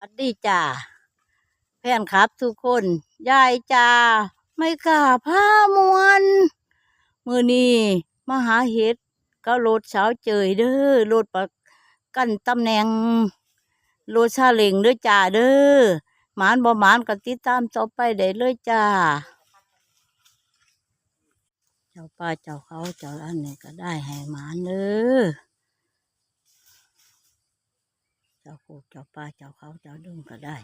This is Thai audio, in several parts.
สวัสดีจ้าแฟนครับทุกคน ยายจ้าไม่กล้าผ้ามวน มือนี้มาหาเห็ดก็รถเช้าวเจยเด้อรถประกันตำแหน่งรถซาเล็งเด้อจ้าเด้อหมานบ่หมานก็ติดตามต่อไปได้เลยจ้า เจ้าป้าเจ้าเขาเจ้าอันนี้ก็ได้ให้หมานเด้อ เจ้าโคกเจ้าป่าเจ้าเขาเจ้าดุงก็ได้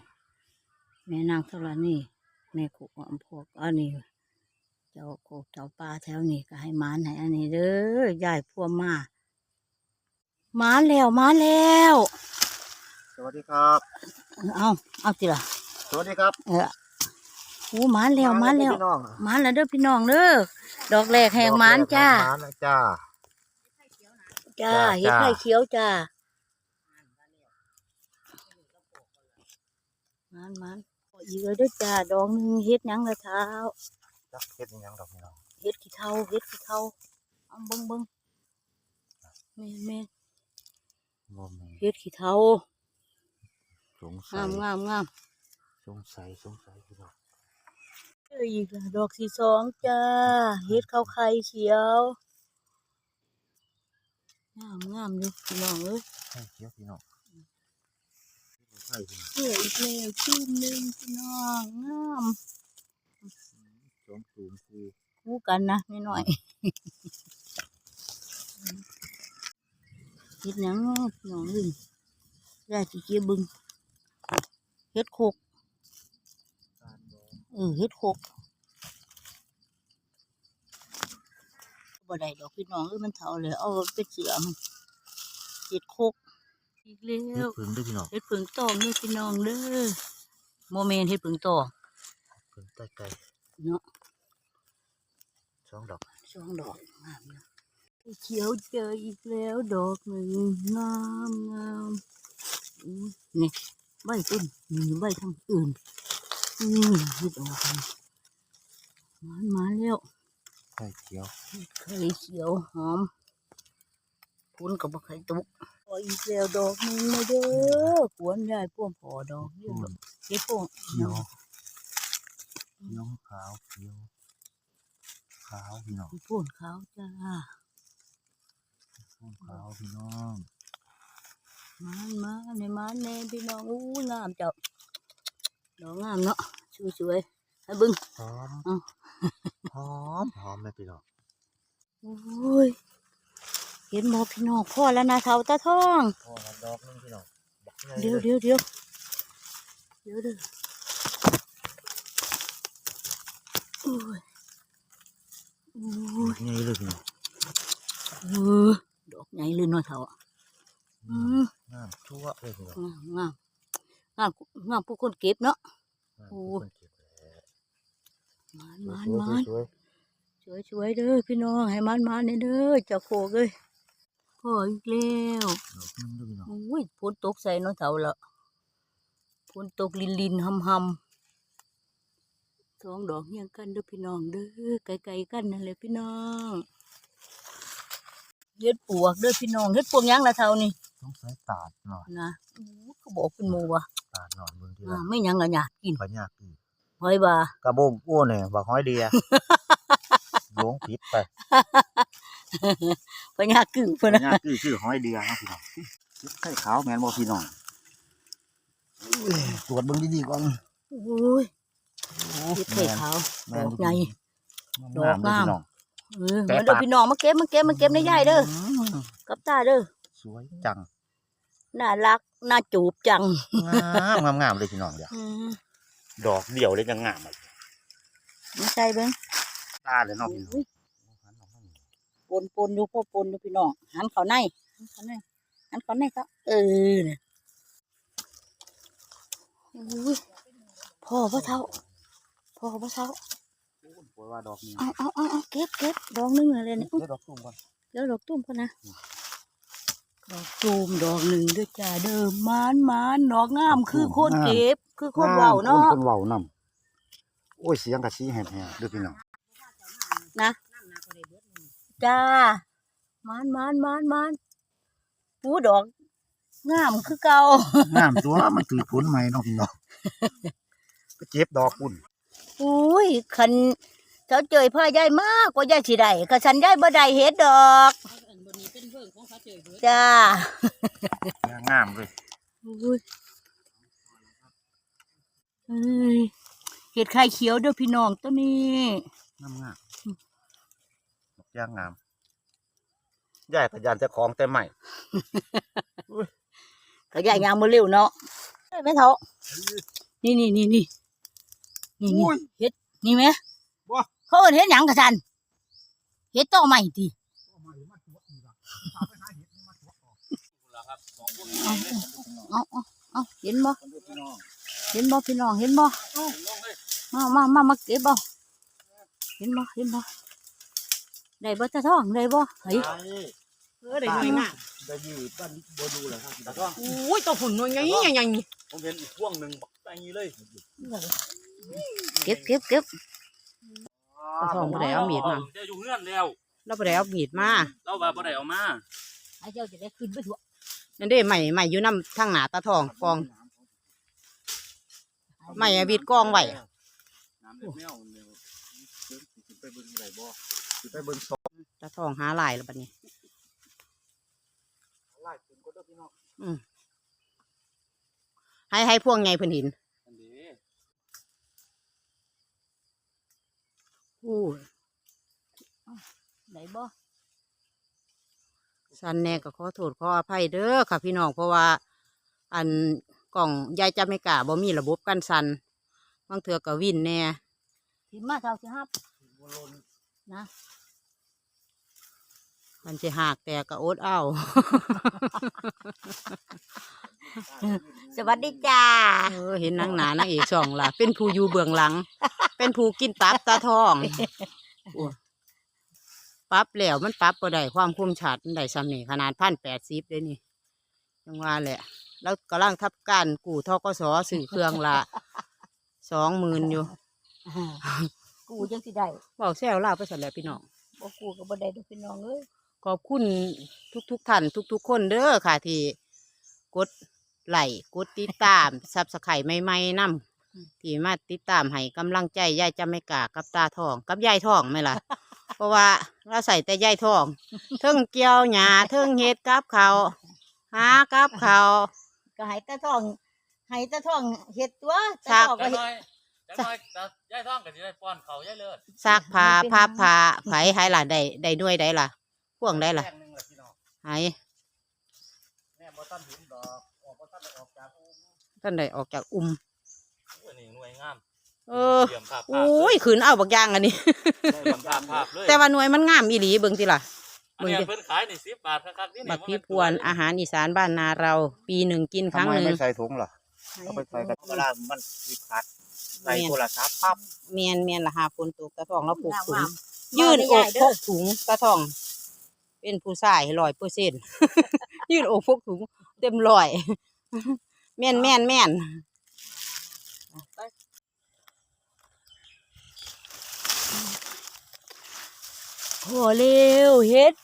แม่นางธรณีแม่ขุกอมพวกอันนี้เจ้าโคกเจ้าป่าแถวนี้ก็ให้หมานให้อันนี้เด้อยายพวมาหมานแล้วหมานแล้ว สวัสดีครับ เอาเอาสิล่ะสวัสดีครับ เออหูหมานแล้วหมานแล้วพี่น้องหมานแล้วเด้อพี่น้องเด้อดอกแรกแห่งหมานจ้าหมานนะจ้าจ้า จ้าเฮ็ดไข่เขียวจ้า มานหมานอีกเลยเด้อจ้าดอกหนึงเฮ็ดหยังละเท้าจักเฮ็ดอิหยังดอกพี่น้องเฮ็ดขี้เท่าเฮ็ดขี้เท่าเอาเบิ่งเบิ่งแม่นแม่นบ่มีเฮ็ดขี้เท่าสงสังายมงามงามสงสัยสงสัยพี่น้องเอ้ยอีกแล้วดอกที่สองจ้าเฮ็ดข้าวไข่เขียวงามงามเลยพี่น้องเอ้ยให้เคี้ยวพี่น้อง ใช่พี่น้องเอ้ยอีกแล้วชิ้นหนึ่งพี่น้องงามสองตูมคูคู่กันนะนิดหน่อยเฮ็ดหยังเนาะพี่น้องเอ้ยได้สิเก็บเบิ่งเฮ็ดโคกการดอกเออเฮ็ดโคกบ่ได้ดอกพี่น้องเอ้ยมันเฒ่าเลยเอาเป็นเสือมันเฮ็ดโคก อีกแล้เฮ็ดวผึ่งด้วยพี่น้องเฮ็ดผึ่งตองเด้อพี่น้องเด้อโมเมนเฮ็ดผึ่งตองผึ่งใต้ไก่เนาะสองดอกช่วงดอกงามนะเขียวเจออีกแล้วดอกหนึ่งงามงามอู้นี่ใบต้นมีใบทางอื่นอืมเฮ็ดออกมามามาแล้วไข่เคี้ยวไข่เขียวหอมพุนกับบ่ไข่ตุกพ ออีกแล้วดอกหนึงนะเด้อขวนยายพ่วงพอดอกเดียวดอกเฮ็ดพวงเขียวเขียวขาวเขียวขาวพี่น้องพ่นขาวจ้าส้มขาวพี่น้องมันมาในมันแน่พี่น้องอู้งามเจ้าดอกงามเนาะสวยๆให้เบิ่งหอมอ้าวหอมหอมแม่พี่น้องโอ้ย เห็นหมอพี่น้องพ่อแล้วนะเท่าตาทองพอแล้วดอกนึงพี่น้องบักใหญ่เดี๋ยวลเดี๋ยวเดี๋ยวเดี๋ยวเด้อโอ้ยโอ้ยใหญ่เลยพี่น้องเออดอกใหญ่เลยเนาะเท่าอืมงามชั่วเลยพี่น้องงามงามงามงามผู้คนเก็บเนาะงามโอ้ทุกคนเก็บแหละมันมันสวยมันๆสวยสวยๆเด้อพี่น้องให้มันมันเด้อเจ้าโคกเอ้ย พ่ออีกแล้วๆดอกนึงด้วยพี่น้องโอ้ยฝนตกใส่เนาะเท่าละฝนตกลินลินๆหำหำสองดอกเฮียงกันเด้อพี่น้องเด้อไกลๆกันนั่นแหละพี่น้องเฮ็ดปวกเด้อพี่น้องเฮ็ดปวกหยังละเท่านี่ต้องใส่ตาดหน่อยนะอู้ก็บอกเป็นหมู่ว่ะตาดหน่อยเบิ่งที่อ่าละไม่หยังละหยาดกินพญาคือหอยบ่ากระโบงอ้วนเนี่ยบักห้อยเดียหลงผิดไป พญากึ่งพพุ่นนะญาคือชื่อห้อยเดียเนาะพี่น้องใส่ขาวแม่นบ่พี่น้องอุ้ยตรวจเบิ่งดีๆก่อนโอ้ยโอ้เฮ็ดไข่ขาวดอกใหญ่ดดออกกงางามมเออแต่มาเด้อปากพี่น้องมาเก็บมาเก็บมาเก็บในยายเด้อมกับตาเด้อสวยจังน่ารักน่าจูบจังงามงามๆเลยพี่น้องเดี๋ยวอืมดอกเดียวเลยจะงามเลยมาใส่เบิ่งตาเลยเนาะพี่น้องอุ้ย ปนปนอยู่พ่อปนอยู่พี่น้องหันเขาในหันเขาในหันเขาในก็เออเนี่ยอุ้ยพ่อพ่อเท่าพ่อพ่อเท่าโอ้ยว่าดอกนี้เอาเอาเอาเอาเก็บเก็บดอกหนึงอะไรเนี่ยเดี๋ยวดอกตุ้มก่อนแล้วดอกตุ้มกันนะดอกตูมดอกหนึ่งด้วยจ้าเดิมมานมานดอกงามคือโคนเก็บ คือโคนเว้าเนาะคนเว้านํโอ้ยเสียงกะสีแหบๆเด้อพี่น้องนะ จ้ามานมานมานมานปูดอกงามคือเก่าน้ำตัวมันถือผลใหม่เนาะพี่น้องไปเก็บดอกปุ่นอุ้ยคันเจ้าเจยพ่อยายมากกว่ายายสิได้ก็ฉันยายบ่ได้เฮ็ดดอกจ้างามเลยอุ้ยเอ้ยเห็ดไข่เขียวเด้อพี่น้องตัวนี้งามงามดอก ยางงามยายขยันจะของแต่ใหม่ ก็ยายยางบ่เร็วเนาะเอ้ยแม่เฒ่านี่นี่นี่นี่นี่นี่อุ้ยเฮ็ดนี่ไหมบ่ เขาเอิ้นเฮ็ดหยังกะสันเฮ็ดต่อใหม่ติเอาเอาเอาเห็นบ่เห็นบ่พี่น้องเห็นบ่มามามามาเก็บบ่เห็นบ่เห็นบ่ ได้บ่ตาทองได้บ่เฮ้ยเออได้หน่วยงามได้ยืดบ้านโบดูเลยครับแต่ก็อุ้ยตัวฝุ่นหน่วยใหญ่ใหญ่ใหญ่นี่ผมเห็นอีกช่วงหนึ่งบักแตงนี้เลยเก็บเก็บเก็บตาทองบ่ได้เอามีดมาเดี๋ยวอยู่เงื่อนแล้วเราบ่ได้เอามีดมาเราว่าบ่ได้เอามาไอ้เจ้าจะได้ขึ้นไปทั่วนั่นเด้ใหม่ใหม่อยู่นำทางหน้าตาทองกองใหม่อะวิดกองไว้น้ำเด็ดแมวเร็วไปเบิ่งอะไรบ่สิไปเบิ่งส องตาทองหาหลายแล้วบัดนี้ไล่ขึ้นก็ได้พี่น้องให้ให้พวกไงเพิ่นเห็นอันนี้อู้ได้บ่สันแน่ก็ขอโทษขออภัยเด้อค่ะพี่น้องเพราะว่า อันกล่องยายจะไม่กล้าบ่มีระบบกันสั่นบางเถื่อก็วินแน่สิมาเท่าสิฮับนะ มันจะหักแต่ก็อดเอาสวัสดีจ้าเออเห็นนางหนานางเอกช่องล่ะ เป็นผู้อยู่เบื้องหลัง เป็นผู้กินตับตาทองโอ้ปรับแล้วมันปรับก็ได้ความคมชัดมันได้สำนี่ขนาดพันแปดสิบเลยนี่ยังว่าแหละ แล้วกำลังทับการกู่ทกสสื่อเครื่องละสองหมื่นอยู่กูจังสิได้บอกแซวลาไปสันแหล้วพี่น้องบ่กูก็บ่ได้ดอกพี่น้องเอ้ย ขอบคุณทุกๆท่านทุกๆคนเด้อค่ะ ที่กดไลค์กดติดตามซับสไครต์ใหม่ๆนํที่มาติดตามให้กำลังใจยายจะไม่กล้ากับตาทองกับยายทองไหมล่ะ เพราะว่าเราใส่แต่ยายทองเทิงเกี่ยวหญ้าเทิงเฮ็ดกับเขาวหากับเขาวก็ให้ตาทองให้ตาทองเฮ็ดตัวครัตาบทองจัก็งเฮ็น้ดอยจังน้อยแต่ยายท้องก็สิได้ป้อนเขายายเลิศซักผ้าพับผ้าไผให้ล่ะได้ได้ด้วยได้ล่ะ พ่วงได้ล่ะแป้งหนึงแหละพี่น้องให้แม่บ่ทันเห็นดอกออกบ่ทันได้ออกจากอู่ท่านได้ออกจากอุ้ม อันนี้หน่วยงามเออเยี่ยมภาพโอ้ยขืนเอาบักอย่างอันนี้เยี่ยมภาพภาพเลยแต่ว่าหน่วยมันงามอีหลีเบิ่งสิล่ะ อันนี้เพิ่นขายนี่10บาทครับนี่บักพี่พวนอาหารอีสานบ้านนาเรา ปีหนึ่งกินครั้งทำไมหนึ่งไม่ใส่ถุงล่ะเอาไปใส่กันเวลามันมีขาดใส่โทรศัพท์ปั๊บเมียนเมียนละหาฝนตกตะทองแล้วปลูกถุงงามยื่นมาอได้กยายเด้พอกถุงตะทอง เป็นผู้ชายร้อยเปอร์เซ็นยื่นอกพกถุงเต็มร้อยแม่นแม่นแม่นโอ้เร็วเฮ็ด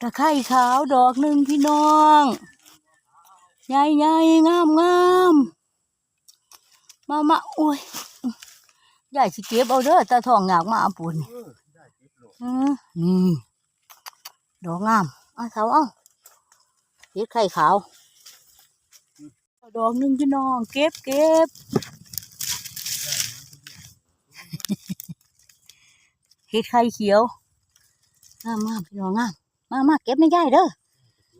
ตะไคร้ขาวดอกหนึ่งพี่น้องใหญ่ใหญ่งามงามมามาโอ้ยยายสิเก็บเอาเด้อตาทองอยากมาเอาปุ่นอืมนี่ ดอกงามเอาเสาเอาเฮ็ดไข่ขาวเอาดอกหนึ่งพี่น้อง เก็บเก็บเฮ็ดไข่เขียวงามมากพี่น้องงามมามาเก็บในยายเด้อ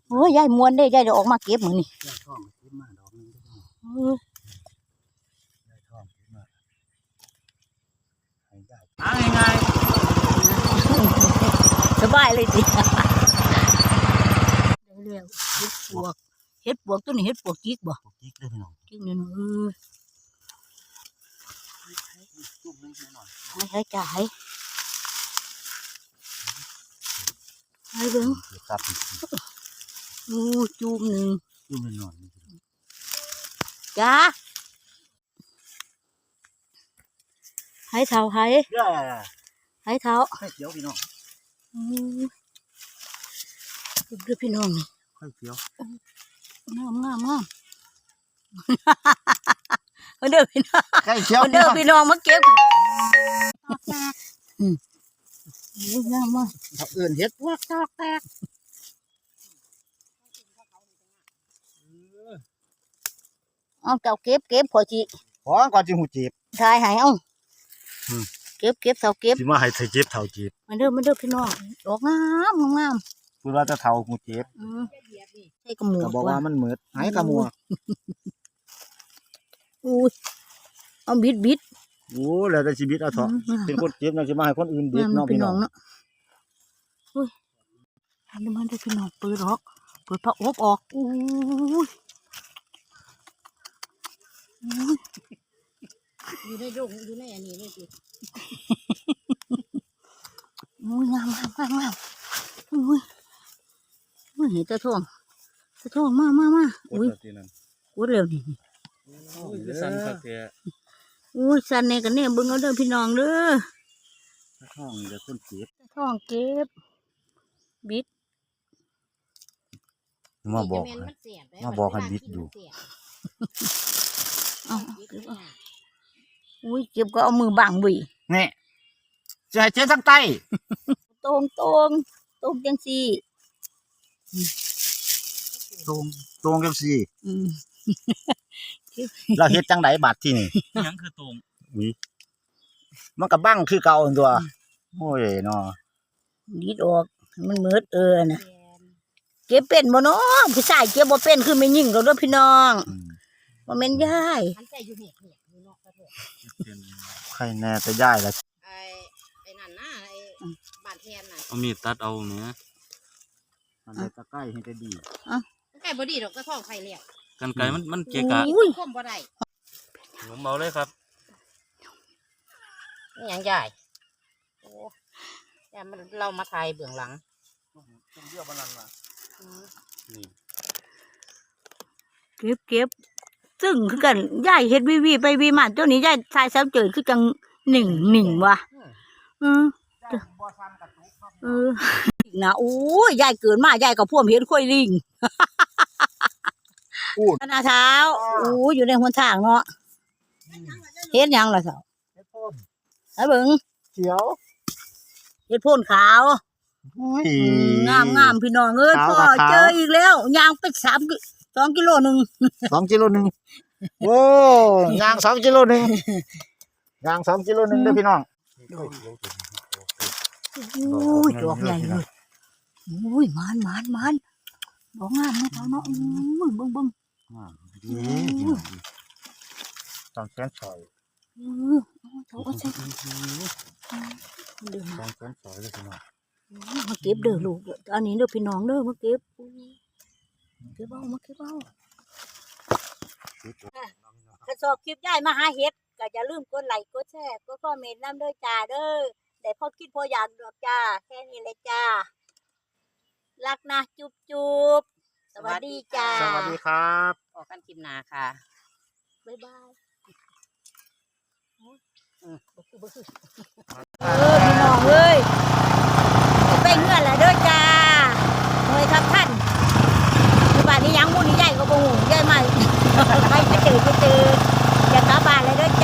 โอ้ยยายมวนเด้ยายเดี๋ยวออกมาเก็บมือนี่ยายทองขึ้นมาดอกหนึงพี่น้องเออยายทองขึ้นมาให้ยายหาง่ายสบายเลยสิได้แล้วเฮ็ด ปวกเฮ็ดปวกตัวนี้เฮ็ดปวกจิกบ่พวกกิ๊กเด้อพี่น้องจิกเนี่ยเออจุ่มหนึงพี่น้องให้ให้จ่ายให้เบิ่งเดี๋ยวตัดอีกอู้จูมหนึ่งจุ่มหน่อยๆนี่พี่น้องจ้าให้เท้าให้เย้ให้เท้าไข่เขียวพี่น้องอือเด้อพี่น้องนี่ ไข่เขียวงามงามงามมาเด้อพี่น้องใกล้เชียวมาเด้อพี่น้องมาเก็บอืมอุ้ยงามมากเขาเอื่นเฮ็ดพวกตอกแตกเอาเจ้าเก็บเก็บพอจิขอก่อนจิหูจีบทายใหายเอาอืมเก็บเก็บเท่าเก็บสิมาให้ใส่จีบเท่าจีบมาเด้อมาเด้อพี่น้องดอกงามงาม คือว่าจะเท่าหูจีบอืมใช่กระหมูก็บอกว่ามันเหมือดหายกระมัวอุ้ยเอาบิดบิดโอ้แล้วแต่ชีวิตเอาเถอะอืมเป็นคนเจ็บนะสิมาให้คนอื่นเด็กงามเนาะพี่พี่น้น้อองงเนาะอุ้ยอันนี้มันได้อพี่น้องเปิดออกเปิดผ้าอบออกอุ้ยอุ้ยอยู่ในดงอยู่ในอันนี้เลยสิอุ้ยงามงามงามงามอุ้ย อุ้ยเห็นตะทองตะทองมามามาอุ้ยกูเร็วนี่อุ้ยคือสั่นคักแท้อุ้ยสันเนี่ยกันเนี่ยเบิ่งเอาเด้อพี่น้องเด้อห้องเดี๋ยวคนเจ็บตะทองเก็บบิดมาบอกจะแนให้นเสียบได้มาบอกให้บิดอยู่เสียบเอาเอาเก็บเอาอุ้ยเก็บก็เอามือบังบุยนี่จะให้เจ๊ทั้งไตตรงตรงตรงจังสี่ ตรงตรงกันสิอืมเราเฮ็ดจังไดบาดที่นี่อิหยังคือตรงอุ้ยมันก็บังคือเก่าหั่นตัว โอ้ยเนาะดีดออกให้มันมืดเออนะเก็บเป็นบ่เนาะผู้ชายเก็บบ่เป็นคือไม่ยิ่งเราเด้อพี่น้องอืมบ่แม่นยายมันใจอยู่เหียกเหียกอยู่เนาะกระโดดเป็นใครแน่จะย้ายละไอ้ไอ้นั่นน่ะไอ้บาดแทนน่ะเอามีดตัดเอาแหม มันเลยตะใกล้ให้ได้ดีมันใกล้บ่ดีดอกกระท้องไข่เลี้ยงกันไกรมันมันเกะกะอุ้ยคมบ่ได้ผมเอาเลยครับนี่หยังใหญ่โอ้ยมันเรามาถ่ายเบื้องหลังนี่เก็บเก็บซึ่งคือกันยายเฮ็ดวีวีไปวีมาตัวนี้ยายทายซ้ำเจอคือจังหนึ่งหนึ่งว่ะอือเออ นะโอ้ยยายเกินมายายก็พ่วมเห็นค่อยลิงพูดขนาดเท้าโอ้ยอยู่ในหัวทางเนาะเฮ็ดหยังล่ะเสาไอ้เบิ่งเขียวเฮ็ดโพ่นขาวอุ้ยงามงามพี่น้องเอ้ยขาวพ่อกับขาวเจออีกแล้วยางไปสามกิสองกิโลหนึ่งสองกิโลหนึ่งโอ้ยางสองกิโลหนึ่งยางสองกิโลหนึ่งเด้อพี่น้องอุ้ยดอกใหญ่เลย อุ้ยหมานหมานหมานดอกงามนะเท่าเนาะอุ้ยเบิ่งเบิ่งดีดีสองแสนสอยเออเอาเท่าเอาใส่เด้อสองแสนสอยเลยพี่น้องมาเก็บเด้อลูกเด้ออันนี้เด้อพี่น้องเด้อมาเก็บเก็บเอามาเก็บเอาถ้าชอบคลิปยายมาหาเห็ดก็อย่าลืมกดไลค์กดแชร์กดคอมเมนต์น้ำเด้อจ้าเด้อแต่พอคิดพออยากดอกจ้าแค่นี้เลยจ้า รักนะจุ๊บจุ๊บสวัสดีจ้าสวัสดีครับออกกันคลิปหน้าค่ะบ๊ายบายอืมบ่คือบ่คือเออพี่น้องเอ้ยไปเงื่อนแหละเด้อจ้าเฮ้ยครับท่านคือบ้านนี้ยังมุ่นใหญ่ก็บ่หูใหญ่มากไปไปเจอไปเจออย่ากลับบ้านเลยเด้อจ้า